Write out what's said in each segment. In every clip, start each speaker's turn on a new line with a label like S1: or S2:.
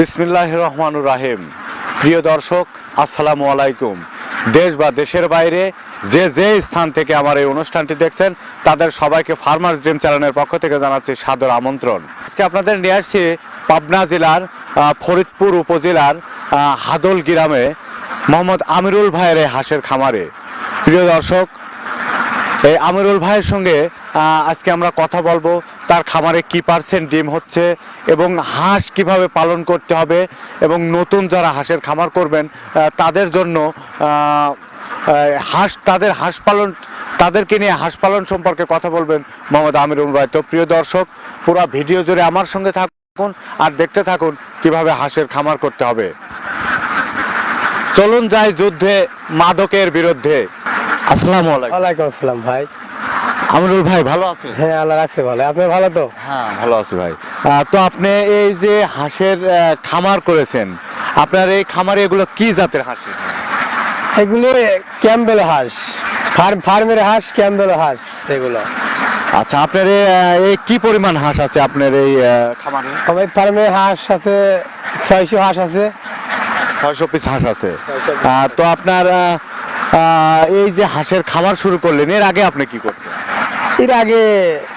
S1: বিসমিল্লাহ রহমানুর রাহিম। প্রিয় দর্শক, আসসালামু আলাইকুম। দেশ বা দেশের বাইরে যে যে স্থান থেকে আমার এই অনুষ্ঠানটি দেখছেন, তাদের সবাইকে ফার্মার্স ড্রিম চ্যানেলের পক্ষ থেকে জানাচ্ছি সাদর আমন্ত্রণ। আজকে আপনাদের নিয়ে আসছি পাবনা জেলার ফরিদপুর উপজেলার হাদল গ্রামে মোহাম্মদ আমিরুল ভাইয়ের হাঁসের খামারে। প্রিয় দর্শক এই আমিরুল ভাইয়ের সঙ্গে আজকে আমরা কথা বলব। তার খামারে কি পার্সেন্ট ডিম হচ্ছে এবং হাঁস কীভাবে পালন করতে হবে এবং নতুন যারা হাঁসের খামার করবেন তাদের জন্য হাঁস, তাদের হাঁস পালন, তাদেরকে নিয়ে হাঁস পালন সম্পর্কে কথা বলবেন মোহাম্মদ আমিরুল ভাই। তো প্রিয় দর্শক, পুরো ভিডিও জুড়ে আমার সঙ্গে থাকুন আর দেখতে থাকুন কীভাবে হাঁসের খামার করতে হবে। চলুন যাই যুদ্ধে মাদকের বিরুদ্ধে। আসসালামু আলাইকুম।
S2: ওয়ালাইকুম আসসালাম ভাই।
S1: আমিরুল ভাই ভালো আছেন
S2: হ্যাঁ আল্লাহ রাখছে ভালো। আপনি ভালো তো?
S1: হ্যাঁ ভালো আছি ভাই। তো আপনি এই যে হাঁসের খামার করেছেন আপনার এই খামারে এগুলো কি জাতের হাঁস?
S2: এগুলো ক্যাম্বেল হাঁস। ফার্ম ফার্মের হাঁস ক্যাম্বেল হাঁস এগুলো।
S1: আচ্ছা আপনার এই, কি পরিমাণ হাঁস আছে আপনার এই খামারে?
S2: আমার ফার্মে হাঁস আছে ছয়শো হাঁস আছে।
S1: ছয়শো পিস হাঁস আছে।
S2: 600 piece
S1: আহ, তো আপনার এই যে হাঁসের খামার শুরু করলেন এর আগে আপনি কি করতেন?
S2: এর আগে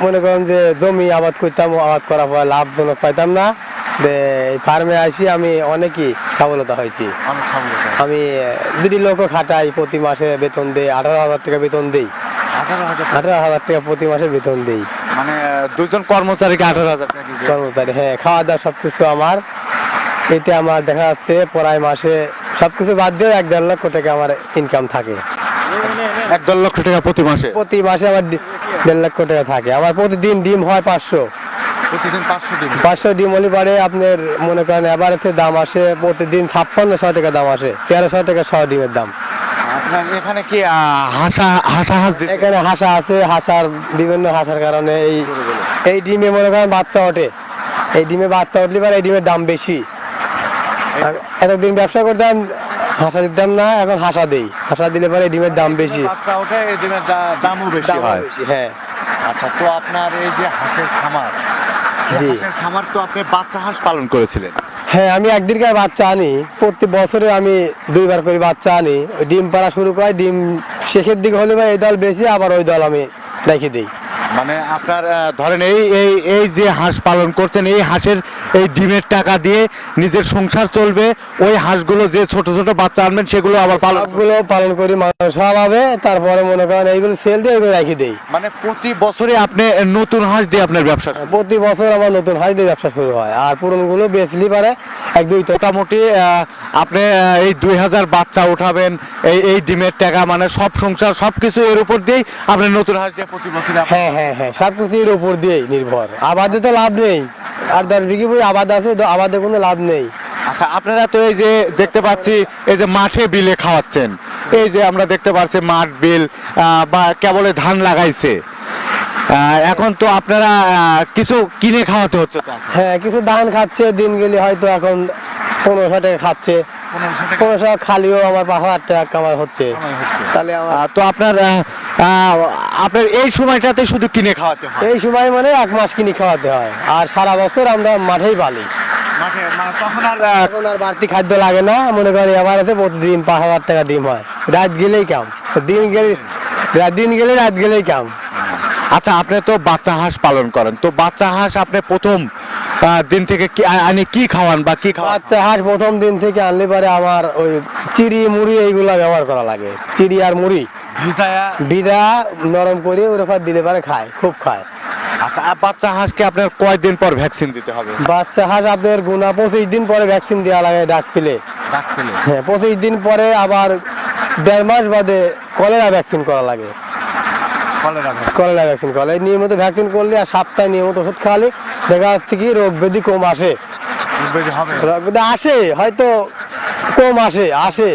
S2: মনে করেন যে জমি আবাদ করতাম আবাদ করার পর লাভজনক পাইতাম না। ফার্মে আসি আমি অনেকই সফলতা হয়েছি। আমি দুটি লোক খাটাই প্রতি মাসে বেতন দেই আঠারো হাজার টাকা বেতন দেই। আঠারো হাজার টাকা? প্রতি মাসে বেতন দেই।
S1: মানে দুজন কর্মচারীকে আঠারো হাজার টাকা
S2: কর্মচারী হ্যাঁ খাওয়া দাওয়া সবকিছু আমার। এতে আমার দেখা যাচ্ছে পড়ায় মাসে সবকিছু বাদ দিয়ে এক দেড় লক্ষ টাকা আমার ইনকাম থাকে।
S1: এক দেড় লক্ষ টাকা প্রতি মাসে?
S2: প্রতি মাসে আমার দেড় লক্ষ টাকা থাকে। আমার প্রতিদিন ডিম হয় পাঁচশো।
S1: প্রতিদিন পাঁচশো দিন
S2: পাঁচশো ডিম হলে পারে আপনার মনে করেন এভারেজে দাম আসে প্রতিদিন ছাপ্পান্ন ছয় টাকা দাম আসে। তেরোশো টাকা ছ ডিমের দাম।
S1: আপনার এখানে কি হাঁসা হাঁসা হাঁস?
S2: এখানে হাঁসা আছে হাঁসার বিভিন্ন হাঁসার কারণে এই এই ডিমে মনে করেন বাচ্চা ওঠে। এই ডিমে বাচ্চা উঠলে পারে এই ডিমের দাম বেশি। এতদিন ব্যবসা করতাম হাঁসা দিতাম না এখন হাঁসা দেই। হাঁসা দিলে পরে ডিমের দাম বেশি।
S1: বাচ্চা ওঠে এই দা- দামও বেশি হয়।
S2: হ্যাঁ।
S1: আচ্ছা তো আপনার এই যে হাঁসের খামার। হাঁসের খামার তো আপনি বাচ্চা হাঁস পালন করেছিলেন।
S2: হ্যাঁ আমি একদিনকার বাচ্চা আনি। প্রতি বছরে আমি দুইবার করে বাচ্চা আনি। ডিম পাড়া শুরু করে ডিম শেষের দিকে হলে বা এই দল বেশি আবার ওই দল আমি রেখে দিই।
S1: মানে আপনার ধরেন এই এই এই যে হাঁস পালন করছেন এই হাঁসের এই ডিমের টাকা দিয়ে নিজের সংসার চলবে ওই হাঁসগুলো যে ছোট ছোট বাচ্চা আনবেন সেগুলো আবার
S2: পালনগুলো পালন করি মানুষ সবভাবে তারপরে মনে করেন এইগুলো সেল দিয়ে এগুলো রেখে দিই।
S1: মানে প্রতি বছরে আপনি নতুন হাঁস দিয়ে আপনার ব্যবসা
S2: প্রতি বছর আমার নতুন হাঁস দিয়ে ব্যবসা শুরু হয় আর পুরনগুলো বেচলি পারে এক দুই
S1: মোটামুটি আপনি এই দুই হাজার বাচ্চা উঠাবেন এই এই ডিমের টাকা মানে সব সংসার সব কিছু এর উপর দিয়েই আপনি নতুন হাঁস দিয়ে প্রতি বছরে আপনি-
S2: হ্যাঁ। হ্যাঁ হ্যাঁ সব উপর দিয়েই নির্ভর। আবাদে তো লাভ নেই। আর দশ বিঘি বই আবাদ আছে তো আবাদে কোনো লাভ নেই।
S1: আচ্ছা আপনারা তো এই যে দেখতে পাচ্ছি এই যে মাঠে বিলে খাওয়াচ্ছেন। এই যে আমরা দেখতে পাচ্ছি মাঠ বিল বা কেবলে ধান লাগাইছে। এখন তো আপনারা কিছু কিনে খাওয়াতে হচ্ছে
S2: হ্যাঁ কিছু ধান খাচ্ছে দিন গেলে হয়তো এখন পনেরোশো টাকা খাচ্ছে। পনেরোশো খালিও আমার পাঁচ হাজার টাকা কামার হচ্ছে। তাহলে
S1: তো আপনার আপনার এই সময়টাতে শুধু কিনে খাওয়াতে হয়?
S2: এই সময় মানে এক মাস কিনে খাওয়াতে হয়। আর সারা বছর আমরা মাঠেই পালি।
S1: তখন আর
S2: বাড়তি খাদ্য লাগে না। মনে করেন এবার আছে প্রতিদিন পাঁচ হাজার টাকা ডিম হয়। রাত গেলেই কাম। দিন গেলে রাত দিন গেলে রাত গেলেই কাম।
S1: আচ্ছা আপনি তো বাচ্চা হাঁস পালন করেন। তো বাচ্চা হাঁস আপনি প্রথম দিন থেকে আনি কি খাওয়ান বা কি খাওয়ান?
S2: বাচ্চা হাঁস প্রথম দিন থেকে আনলে পারে আমার ওই চিড়ি মুড়ি এইগুলা ব্যবহার করা লাগে। চিড়ি আর মুড়ি। বিদা নরম করে ওরকম দিলে পারে খায় খুব খায়।
S1: আচ্ছা বাচ্চা হাঁসকে আপনার কয়দিন পর ভ্যাকসিন দিতে হবে?
S2: বাচ্চা হাঁস আপনার গুণা পঁচিশ দিন পরে ভ্যাকসিন দেওয়া লাগে ডাক পেলে। হ্যাঁ পঁচিশ দিন পরে আবার দেড় মাস বাদে কলেরা ভ্যাকসিন করা লাগে।
S1: Cholera
S2: vaccine. করা লাগে। নিয়মিত ভ্যাকসিন করলে আর সপ্তাহে নিয়মিত ওষুধ খাওয়ালে দেখা যাচ্ছে কি রোগ ব্যাধি কম আসে। রোগ ব্যাধি আসে হয়তো কম আসে আসে।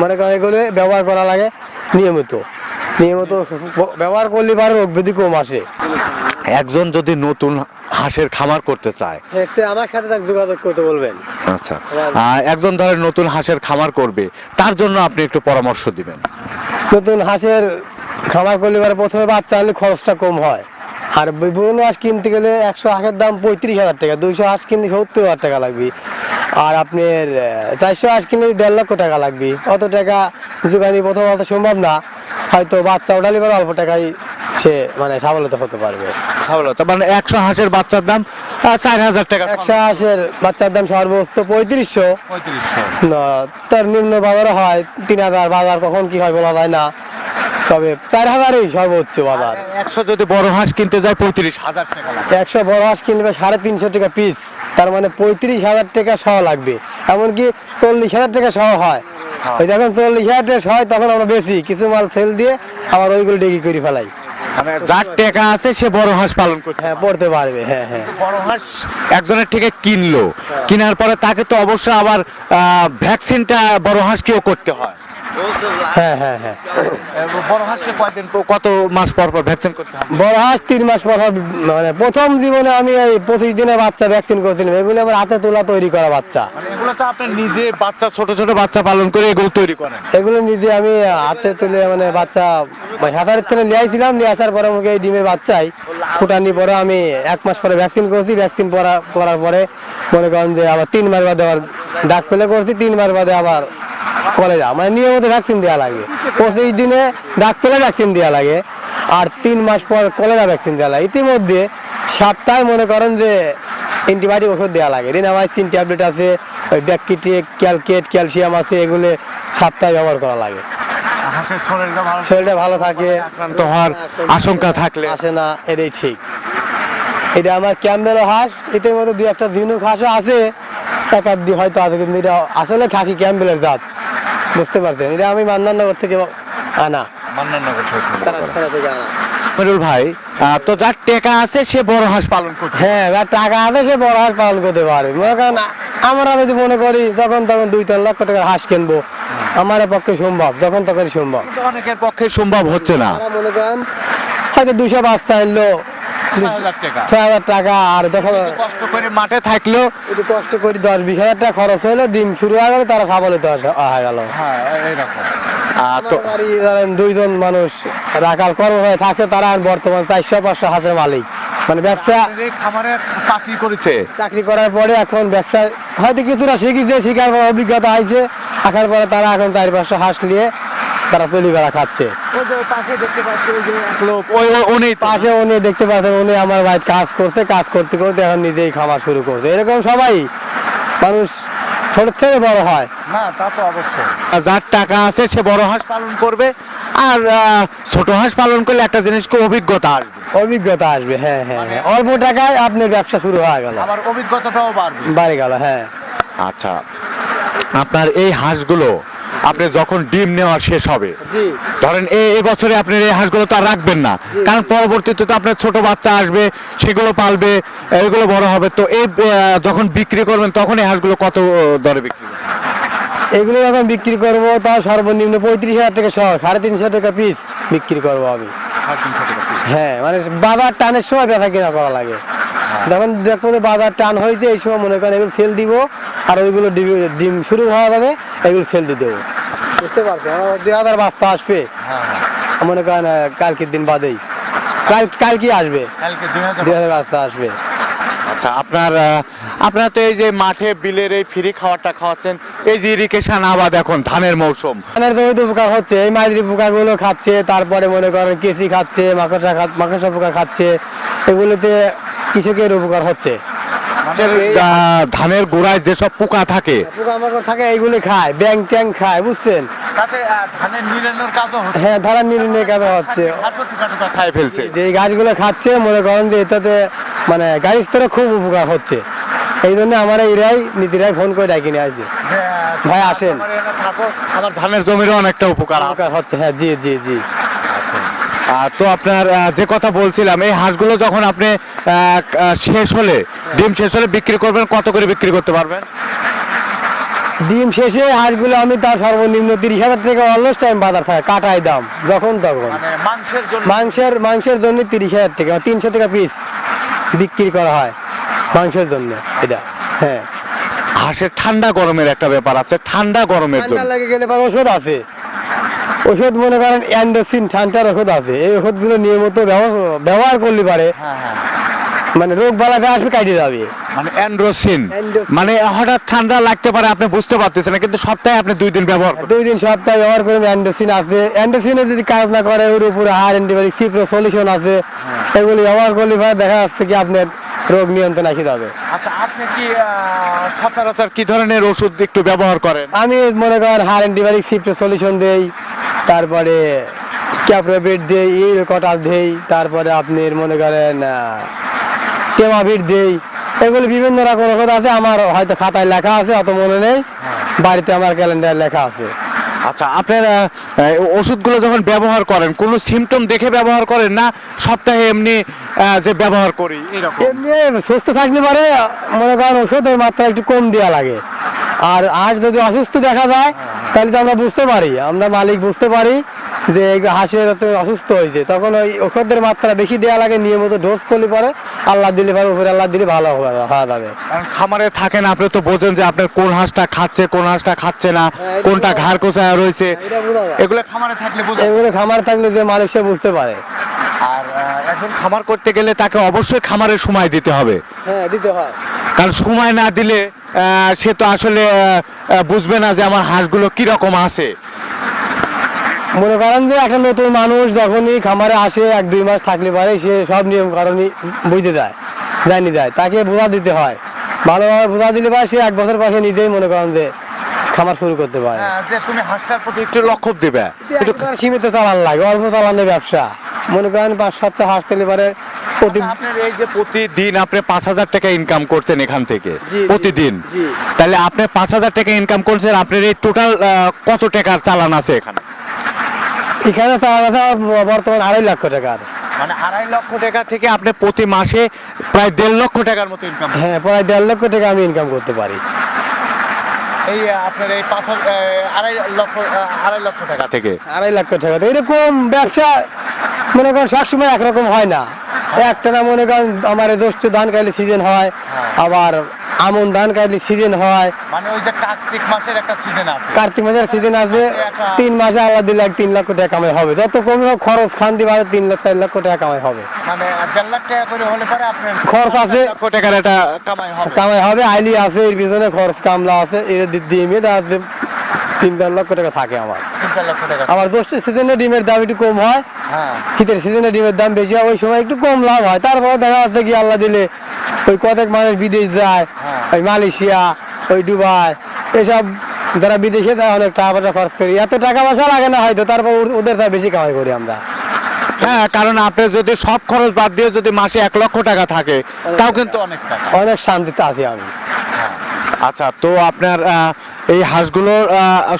S2: মনে এগুলো ব্যবহার করা লাগে। নিয়মিত। নিয়মিত ব্যবহার করলে পারে রোগ ব্যাধি কম আসে
S1: একজন যদি নতুন হাঁসের খামার করতে চায়।
S2: আমার সাথে যোগাযোগ করতে বলবেন।
S1: আচ্ছা। একজন ধরেন নতুন হাঁসের খামার করবে তার জন্য আপনি একটু পরামর্শ দিবেন।
S2: নতুন হাঁসের খামার করলে পারে প্রথমে বাচ্চা আনলে খরচটা কম হয়। আর বিভিন্ন হাঁস কিনতে গেলে একশো হাঁসের দাম পঁয়ত্রিশ হাজার টাকা দুইশো হাঁস কিনলে সত্তর হাজার টাকা লাগবে। আর আপনার চারশো আশ কিনে দেড় লক্ষ টাকা লাগবে অত টাকা দোকানি প্রথম অত সম্ভব না। হয়তো বাচ্চা ওঠালি পরে অল্প টাকায় সে মানে স্বাবলতা হতে পারবে।
S1: সফলতা মানে একশো হাঁসের বাচ্চার দাম চার হাজার টাকা
S2: একশো হাঁসের বাচ্চার দাম সর্বোচ্চ পঁয়ত্রিশশো।
S1: পঁয়ত্রিশশো।
S2: না, তার নিম্ন বাজারও হয় তিন হাজার বাজার কখন কি হয় বলা যায় না। তবে চার হাজারই সর্বোচ্চ বাজার।
S1: একশো যদি বড় হাঁস কিনতে যায় পঁয়ত্রিশ হাজার টাকা
S2: একশো বড় হাঁস কিনবে সাড়ে তিনশো টাকা পিস তার মানে পঁয়ত্রিশ হাজার টাকা সহ লাগবে। এমনকি চল্লিশ হাজার টাকা সহ হয়। ওই যখন চল্লিশ হাজার টাকা সহ হয় তখন আমরা বেশি কিছু মাল সেল দিয়ে আবার ওইগুলো ডেকি করে ফেলাই।
S1: মানে যার টাকা আছে সে বড় হাঁস পালন করতে
S2: হ্যাঁ পড়তে পারবে হ্যাঁ হ্যাঁ।
S1: বড় হাঁস একজনের থেকে কিনলো কেনার পরে তাকে তো অবশ্যই আবার ভ্যাকসিনটা বড় হাঁসকেও করতে হয়।
S2: হ্যাঁ হ্যাঁ হ্যাঁ।
S1: বড় হাঁসকে কয়দিন কত মাস পর পর ভ্যাকসিন করতে হবে?
S2: বড় হাঁস তিন মাস পর মানে প্রথম জীবনে আমি এই পঁচিশ দিনের বাচ্চা ভ্যাকসিন করেছিলাম। এগুলো আমার হাতে তোলা তৈরি করা বাচ্চা।
S1: মানে এগুলো তো আপনি নিজে বাচ্চা ছোট ছোট বাচ্চা পালন করে এগুলো তৈরি করেন?
S2: এগুলো নিজে আমি হাতে তুলে মানে বাচ্চা হাতারের থেকে নিয়ে আসছিলাম নিয়ে আসার পরে আমাকে এই ডিমের বাচ্চাই ফুটানি পরে আমি এক মাস পরে ভ্যাকসিন করেছি। ভ্যাকসিন করা করার পরে মনে করেন যে আবার তিন মাস বাদে আবার ডাক পেলে করছি। তিন মাস বাদে আবার কলেরা মানে নিয়মিত ভ্যাকসিন দেওয়া লাগে। পঁচিশ দিনে ডাক পেলে ভ্যাকসিন দেওয়া লাগে। আর তিন মাস পর কলেরা ভ্যাকসিন দেওয়া লাগে। ইতিমধ্যে সপ্তাহে মনে করেন যে অ্যান্টিবায়োটিক ওষুধ দেওয়া লাগে। রিনামাইসিন ট্যাবলেট আছে ওই ব্যাকটেরিয়া ক্যালকেট ক্যালসিয়াম আছে এগুলো সপ্তাহে ব্যবহার করা লাগে।
S1: শরীরটা ভালো
S2: থাকে।
S1: আক্রান্ত হওয়ার আশঙ্কা থাকলে।
S2: আসে না এটাই ঠিক। এটা আমার ক্যাম্বেল হাঁস। এতে মধ্যে দু একটা ঝিনুক হাঁসও আছে। এক আধ দি হয়তো আছে কিন্তু এটা আসলে খাকি ক্যাম্বেলের জাত। বুঝতে পারছেন? এটা আমি মান্নানগর থেকে আনা।
S1: মনিরুল ভাই তো যার টাকা আছে সে বড় হাঁস পালন করতে
S2: হ্যাঁ এবার টাকা আছে সে বড় হাঁস পালন করতে পারে। মনে করেন আমরা যদি মনে করি যখন তখন দুই তিন লক্ষ টাকার হাঁস কিনবো আমার পক্ষে সম্ভব যখন তখন সম্ভব।
S1: অনেকের পক্ষে সম্ভব হচ্ছে না।
S2: মনে করেন হয়তো দুশো বাচ্চা এলো ছয় হাজার টাকা। আর দেখো
S1: কষ্ট করে মাঠে থাকলেও
S2: একটু কষ্ট করি দশ বিশ হাজার টাকা খরচ হলো ডিম শুরু হয়ে গেল তারা খাবলে হয়ে গেল।
S1: এইরকম। তো
S2: আমার বাড়ি ধরেন দুইজন মানুষ রাখাল কর্ম থাকে তারা আর বর্তমান চারশো পাঁচশো হাঁসের মালিক। মানে ব্যবসা
S1: খামারে চাকরি করেছে?
S2: চাকরি করার পরে এখন ব্যবসা হয়তো কিছুটা শিখেছে শিখার পর অভিজ্ঞতা হয়েছে রাখার পরে তারা এখন চার পাঁচশো হাঁস নিয়ে তারা চলি বেড়া খাচ্ছে।
S1: উনি
S2: পাশে উনি দেখতে পাচ্ছেন উনি আমার বাড়িতে কাজ করছে কাজ করতে করতে এখন নিজেই খামার শুরু করছে। এরকম সবাই মানুষ ছোট থেকে বড় হয়।
S1: না তা তো অবশ্যই। যার টাকা আছে সে বড় হাঁস পালন করবে। আর ছোট হাঁস পালন করলে একটা জিনিসকে অভিজ্ঞতা আসবে।
S2: অভিজ্ঞতা আসবে হ্যাঁ হ্যাঁ হ্যাঁ। অল্প টাকায় আপনার ব্যবসা শুরু হয়ে গেল।
S1: আমার অভিজ্ঞতাটাও বাড়বে।
S2: বাড়ি গেল হ্যাঁ।
S1: আচ্ছা আপনার এই হাঁসগুলো আপনি যখন ডিম নেওয়া শেষ হবে। ধরেন এই এই বছরে আপনি এই হাঁসগুলো তো আর রাখবেন না। কারণ পরবর্তীতে তো আপনার ছোট বাচ্চা আসবে সেগুলো পালবে এগুলো বড় হবে। তো এই যখন বিক্রি করবেন তখন এই হাঁসগুলো কত দরে বিক্রি
S2: এগুলো যখন বিক্রি করব তা সর্বনিম্ন পঁয়ত্রিশ হাজার টাকা সহ সাড়ে তিনশো টাকা পিস বিক্রি করব আমি। হ্যাঁ মানে বাজার টানের সময় ব্যথা কিনা করা লাগে। যখন দেখব যে বাজার টান হয়েছে এই সময় মনে করেন এগুলো সেল দিব আর ওইগুলো ডিম- ডিম শুরু হওয়া যাবে এগুলো সেল দিয়ে দেবো। বুঝতে পারছ। আমার দুই হাজার বাচ্চা আসবে। মনে করেন কালকের দিন বাদেই। কাল কাল কি আসবে দুই হাজার বাচ্চা আসবে।
S1: আচ্ছা আপনার আপনার তো এই যে মাঠে বিলের এই ফ্রি খাওয়ারটা খাওয়াচ্ছেন এই যে ইরিগেশন আবাদ এখন ধানের মৌসুম।
S2: ধানের জমিতে উপকার হচ্ছে এই মাঝরি পোকাগুলো খাচ্ছে তারপরে মনে করেন কেসি খাচ্ছে মাকড়সা মাকড়সা পোকা খাচ্ছে এগুলোতে কৃষকের উপকার হচ্ছে।
S1: আহ, ধানের গোড়ায় যেসব পোকা থাকে
S2: পোকা থাকে এইগুলো খায় ব্যাং ট্যাং খায় বুঝছেন?
S1: তাতে ধানের নিরানোর কাজও হচ্ছে।
S2: হ্যাঁ ধারা নির্ণয় কাজ হচ্ছে।
S1: খাই ফেলছে।
S2: যে গাছগুলো খাচ্ছে মনে করেন যে এটাতে মানে গাড়ি স্তরে খুব উপকার হচ্ছে। এই জন্য আমার নীতিরাই ফোন করে ডাকি নিয়ে আসছে ভাই আসেন।
S1: আমার ধানের জমিরও অনেকটা উপকার
S2: হচ্ছে হ্যাঁ জি জি জি।
S1: তো আপনার যে কথা বলছিলাম এই হাঁসগুলো যখন আপনি শেষ হলে ডিম শেষ হলে বিক্রি করবেন কত করে বিক্রি করতে পারবেন?
S2: ডিম শেষে হাঁসগুলো আমি তার সর্বনিম্ন তিরিশ হাজার টাকা অলমোস্ট টাইম বাজার থাকে কাটাই দাম যখন তখন।
S1: মানে মাংসের
S2: মাংসের মাংসের জন্য তিরিশ হাজার টাকা তিনশো টাকা পিস বিক্রি করা হয় মাংসের জন্য এটা হ্যাঁ।
S1: হাঁসের ঠান্ডা গরমের একটা ব্যাপার আছে ঠান্ডা গরমের জন্য।
S2: লেগে গেলে ওষুধ আছে। ওষুধ মনে করেন অ্যান্ডোসিন ঠান্ডার ওষুধ আছে এই ওষুধগুলো নিয়মিত ব্যবহার করলে পারে মানে রোগ বালাটা আসবে কাটিয়ে যাবে।
S1: মানে অ্যান্ড্রোসিন
S2: অ্যান্ড্রোসিন।
S1: মানে হঠাৎ ঠান্ডা লাগতে পারে আপনি বুঝতে পারতেছেন না কিন্তু সপ্তাহে আপনি দুই দিন ব্যবহার
S2: দুই দিন সপ্তাহে ব্যবহার করবে অ্যান্ডোসিন আছে। অ্যান্ডোসিনে যদি কাজ না করে ওর উপরে হার অ্যান্টিবায়োটিক সিপ্রো সলিউশন আছে। এগুলি ব্যবহার করলে দেখা যাচ্ছে কি আপনার রোগ নিয়ন্ত্রণ আসে যাবে।
S1: আচ্ছা আপনি কি সচরাচর কি ধরনের ওষুধ একটু ব্যবহার করেন?
S2: আমি মনে করেন হার অ্যান্টিবায়োটিক সিপ্রো সলিউশন দেই। তারপরে ক্যাপ্রোবিট দেই এই কটাস দেই তারপরে আপনি মনে করেন টেমাবিট দেই। এগুলি বিভিন্ন রকম ওষুধ আছে আমার হয়তো খাতায় লেখা আছে অত মনে নেই। বাড়িতে আমার ক্যালেন্ডার লেখা আছে।
S1: আচ্ছা আপনার ওষুধগুলো যখন ব্যবহার করেন কোনো সিমটম দেখে ব্যবহার করেন না সপ্তাহে এমনি যে ব্যবহার করি এরকম?
S2: এমনি সুস্থ থাকলে পরে মনে করেন ওষুধের মাত্রা একটু কম দেওয়া লাগে। আর আর যদি অসুস্থ দেখা যায় তাহলে তো আমরা বুঝতে পারি আমরা মালিক বুঝতে পারি যে হাঁসের অসুস্থ হয়েছে। তখন ওই ওষুধের মাত্রা বেশি দেওয়া লাগে নিয়মিত ডোজ করলে পরে আল্লাহ দিলে পরে উপরে আল্লাহ দিলে ভালো হবে হওয়া যাবে।
S1: খামারে থাকেন আপনি তো বোঝেন যে আপনার কোন হাঁসটা খাচ্ছে কোন হাঁসটা খাচ্ছে না কোনটা ঘাড় কোচায় রয়েছে।
S2: যায়।
S1: এগুলো খামারে থাকলে
S2: এগুলো খামার থাকলে যে মালিক সে বুঝতে পারে।
S1: আর এখন খামার করতে গেলে তাকে অবশ্যই খামারের সময় দিতে হবে।
S2: হ্যাঁ দিতে হয়।
S1: কারণ সময় না দিলে সে তো আসলে বুঝবে না যে আমার হাঁসগুলো কীরকম আছে।
S2: মনে করেন যে একটা নতুন মানুষ যখনই খামারে আসে এক দুই মাস থাকলে পারে সে সব নিয়ম কারণই বুঝতে যায় জানি যায় তাকে বোঝা দিতে হয়। ভালোভাবে বোঝা দিলে পারে সে এক বছর পাশে নিজেই মনে করেন যে খামার শুরু করতে পারে।
S1: যে তুমি হাঁসটার প্রতি একটু লক্ষ্য দেবে।
S2: একটু সীমিত চালান লাগে অল্প চালানো ব্যবসা। মনে করেন পাঁচ সাতটা হাঁস তেলে পারে প্রতি
S1: আপনার এই যে প্রতিদিন আপনি পাঁচ হাজার টাকা ইনকাম করছেন এখান থেকে প্রতিদিন। তাহলে আপনি পাঁচ হাজার টাকা ইনকাম করছেন আপনার এই টোটাল কত টাকার চালান আছে এখানে?
S2: এখানে চালান আছে বর্তমান আড়াই লক্ষ টাকার।
S1: মানে আড়াই লক্ষ টাকা থেকে আপনি প্রতি মাসে প্রায় দেড় লক্ষ টাকার মতো ইনকাম
S2: হ্যাঁ প্রায় দেড় লক্ষ টাকা আমি ইনকাম করতে পারি।
S1: এই আপনার এই পাঁচ আড়াই লক্ষ আড়াই লক্ষ টাকা থেকে।
S2: আড়াই লক্ষ টাকা। এরকম ব্যবসা মনে করেন সবসময় একরকম হয় না। একটা না মনে করেন আমার জ্যৈষ্ঠ ধান কাটলে সিজন হয় আবার আমন ধান কাটলে সিজন হয়।
S1: মানে ওই যে কার্তিক মাসের একটা সিজন আছে।
S2: কার্তিক মাসের সিজন আসবে তিন মাসে আল্লাহ দিলে এক তিন লক্ষ টাকা কামাই হবে। যত কমে হোক খরচ খান দিবারে তিন লাখ চার লক্ষ টাকা কামাই হবে।
S1: মানে দেড় লাখ টাকা করে হলে পরে আপনার
S2: খরচ আছে।
S1: টাকার একটা কামাই হবে।
S2: কামাই হবে আইলি আছে এর পিছনে খরচ কামলা আছে এর দিয়ে মেয়ে তিন চার লক্ষ টাকা থাকে আমার। আবার জ্যৈষ্ঠ সিজনে ডিমের দাম একটু কম হয়।
S1: হ্যাঁ।
S2: শীতের সিজনে ডিমের দাম বেশি হয় ওই সময় একটু কম লাভ হয়। তারপরে দেখা যাচ্ছে কি আল্লাহ দিলে ওই কতক মানুষ বিদেশ যায়
S1: হ্যাঁ।
S2: ওই মালয়েশিয়া ওই দুবাই এসব যারা বিদেশে যায় অনেক টাকা পয়সা খরচ করি। এত টাকা পয়সা লাগে না হয়তো তারপর ওদের তার বেশি কামাই করি আমরা।
S1: হ্যাঁ কারণ আপনি যদি সব খরচ বাদ দিয়ে যদি মাসে এক লক্ষ টাকা থাকে তাও কিন্তু অনেক
S2: অনেক শান্তিতে আছি আমি।
S1: আচ্ছা তো আপনার আহ, এই হাঁসগুলোর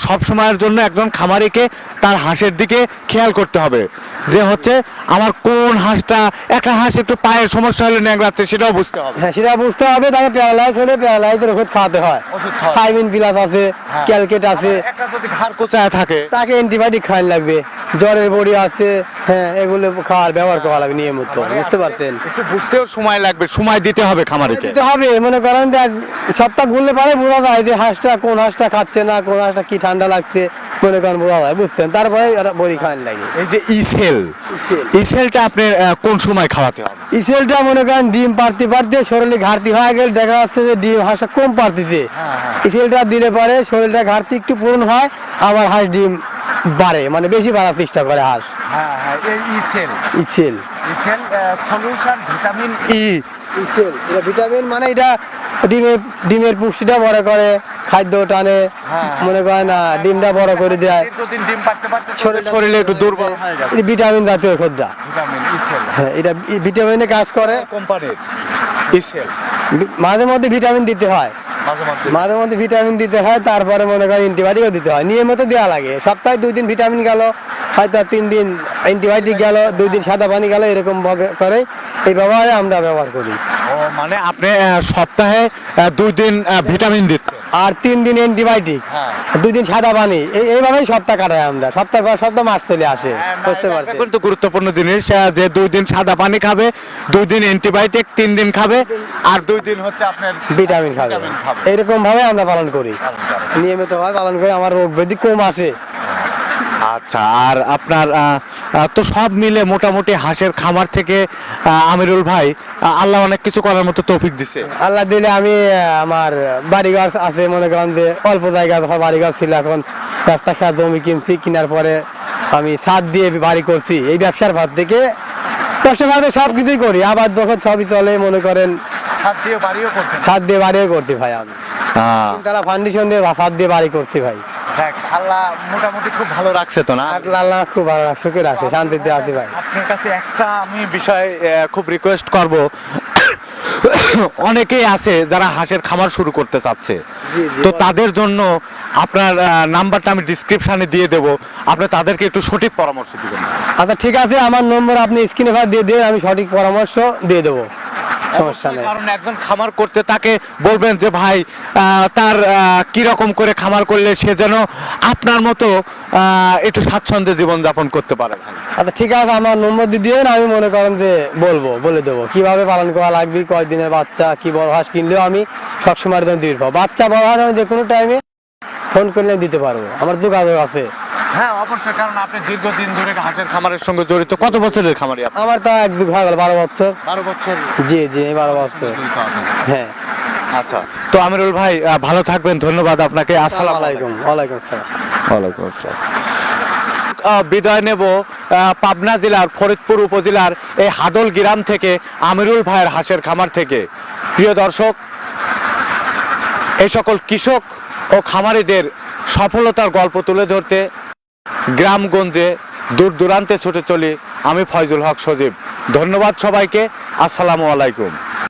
S1: সব সময়ের জন্য একজন খামারিকে তার হাঁসের দিকে খেয়াল করতে হবে। যে হচ্ছে আমার কোন হাঁসটা একটা হাঁস একটু পায়ের সমস্যা হলে ন্যাংরাচ্ছে সেটাও বুঝতে হবে।
S2: হ্যাঁ সেটা বুঝতে হবে তাকে প্যারালাইজ হলে প্যারালাইজের ওষুধ খাওয়াতে হয়। থাইমিন প্লাস আছে। ক্যালকেট আছে।
S1: একটা যদি ঘাড় কোচায় থাকে।
S2: তাকে অ্যান্টিবায়োটিক খাওয়ান লাগবে। জ্বরের বড়ি আছে হ্যাঁ এগুলো খাওয়ার ব্যবহার করা লাগবে নিয়মিত বুঝতে পারছেন?
S1: একটু বুঝতেও সময় লাগবে সময় দিতে হবে খামারিকে।
S2: দিতে হবে মনে করেন যে সপ্তাহ ঘুরলে পরে বোঝা যায় যে হাঁসটা কোন হাঁসটা খাচ্ছে না কোন হাঁসটা কি ঠান্ডা লাগছে মনে করেন বোঝা যায় বুঝছেন? তারপরে বড়ি খাওয়ান লাগে।
S1: এই যে ইসেল ইসেলটা আপনি কোন সময় খাওয়াতে হবে?
S2: ইসেলটা মনে করেন ডিম পারতে পারতে শরীরে ঘাটতি হয়ে গেলে দেখা যাচ্ছে যে ডিম হাঁসটা কম পারতেছে
S1: হ্যাঁ,
S2: ইসেলটা দিলে পরে শরীরটা ঘাটতি একটু পূরণ হয় আবার হাঁস ডিম বাড়ে মানে বেশি বাড়ার চেষ্টা করে হাঁস।
S1: হ্যাঁ হ্যাঁ ইসেল।
S2: ইসেল।
S1: ইসেল সলিউশন ভিটামিন ই।
S2: ইসেল এটা ভিটামিন মানে এটা ডিমের ডিমের পুষ্টিটা বড় করে। খাদ্য টানে
S1: হ্যাঁ।
S2: মনে করেন না ডিমটা বড় করে দেয়।
S1: শরীরে একটু দুর্বল হয়ে
S2: ভিটামিন জাতীয় খদ্দা হ্যাঁ এটা ভিটামিনে কাজ করে।
S1: কোম্পানির
S2: মাঝে মধ্যে ভিটামিন দিতে হয়।
S1: মাঝে মধ্যে।
S2: ভিটামিন দিতে হয় তারপরে মনে করেন অ্যান্টিবায়োটিকও দিতে হয়। নিয়মিত দেওয়া লাগে। সপ্তাহে দুই দিন ভিটামিন গেল হয়তো তিন দিন অ্যান্টিবায়োটিক গেল দুই দিন সাদা পানি গেল এরকম ভাবে করে আমরা ব্যবহার করি।
S1: ও মানে আপনি সপ্তাহে দুই দিন ভিটামিন দিচ্ছেন।
S2: আর তিন দিন অ্যান্টিবায়োটিক
S1: হ্যাঁ।
S2: দুই দিন সাদা পানি এই এইভাবেই সপ্তাহ কাটাই আমরা। সপ্তাহ পর সপ্তাহ মাস চলে আসে বুঝতে পারছেন?
S1: কিন্তু গুরুত্বপূর্ণ জিনিস যে দুই দিন সাদা পানি খাবে দুই দিন অ্যান্টিবায়োটিক তিন দিন খাবে আর দুই দিন হচ্ছে আপনার
S2: ভিটামিন খাবে। এইরকম ভাবে আমরা পালন করি। নিয়মিত ভাবে পালন করি আমার রোগ ব্যাধি কম আসে।
S1: আচ্ছা আর আপনার তো সব মিলে মোটামুটি হাঁসের খামার থেকে আমিরুল ভাই আল্লাহ অনেক কিছু করার মতো তৌফিক দিছে।
S2: আল্লাহ দিলে আমি আমার বাড়ি গাছ আছে মনে করেন যে অল্প জায়গা হয় বাড়ি গাছ ছিল এখন রাস্তা খেয়া জমি কিনছি কেনার পরে আমি ছাদ দিয়ে বাড়ি করছি। এই ব্যবসার ভাত থেকে কষ্ট ভাতে সব কিছুই করি। আবার যখন সবই চলে মনে করেন
S1: ছাদ দিয়ে বাড়িও করছেন
S2: ছাদ দিয়ে বাড়িও করছি ভাই আমি। তিনতলা ফাউন্ডেশন দিয়ে ছাদ দিয়ে বাড়ি করছি ভাই।
S1: আল্লাহ মোটামুটি খুব ভালো রাখছে তো না?
S2: আল্লাহ খুব ভালো রাখ- সুখে রাখে শান্তিতে আছি ভাই।
S1: আপনার কাছে একটা আমি বিষয় খুব রিকোয়েস্ট করব। অনেকেই আছে যারা হাঁসের খামার শুরু করতে চাচ্ছে। তো তাদের জন্য আপনার নাম্বারটা আমি ডিসক্রিপশনে দিয়ে দেব। আপনি তাদেরকে একটু সঠিক পরামর্শ দিবেন।
S2: আচ্ছা ঠিক আছে আমার নম্বর আপনি স্ক্রিনে দিয়ে দিয়ে আমি সঠিক পরামর্শ দিয়ে দেবো। সমস্যা নেই।
S1: কারণ একজন খামার করতে তাকে বলবেন যে ভাই তার কি রকম করে খামার করলে সে যেন আপনার মতো একটু স্বাচ্ছন্দ্যে জীবন যাপন করতে পারে?
S2: আচ্ছা ঠিক আছে আমার নম্বর দিয়ে দিন আমি মনে করেন যে বলব বলে দেবো। কীভাবে পালন করা লাগবে কয়দিনের বাচ্চা কি বড় হাঁস কিনলেও আমি সবসময় দিয়ে বাচ্চা বড় হাঁস আমি যে কোনো টাইমে ফোন করলে দিতে পারব। আমার যোগাযোগ আছে।
S1: হ্যাঁ অবশ্যই কারণ আপনি দীর্ঘদিন ধরে হাঁসের খামারের সঙ্গে জড়িত। কত বছরের খামারি আপনি
S2: আমার তো এক যুগ হয়ে গেল বারো বছর।
S1: বারো বছর?
S2: জি জি এই বারো বছর।
S1: জড়িত আছেন
S2: হ্যাঁ।
S1: আচ্ছা। তো আমিরুল ভাই আহ, ভালো থাকবেন ধন্যবাদ আপনাকে আসসালামু
S2: আসসালামু
S1: আলাইকুম।
S2: আলাইকুম ওয়ালাইকুম আসসালাম।
S1: ওয়ালাইকুম আসসালাম। আহ, বিদায় নেব আহ, পাবনা জেলার ফরিদপুর উপজেলার এই হাদল গ্রাম থেকে আমিরুল ভাইয়ের হাঁসের খামার থেকে। প্রিয় দর্শক এই সকল কৃষক ও খামারিদের সফলতার গল্প তুলে ধরতে গ্রামগঞ্জে দূর দূরান্তে ছুটে চলি আমি ফয়জুল হক সজীব। ধন্যবাদ সবাইকে। আসসালামু আলাইকুম।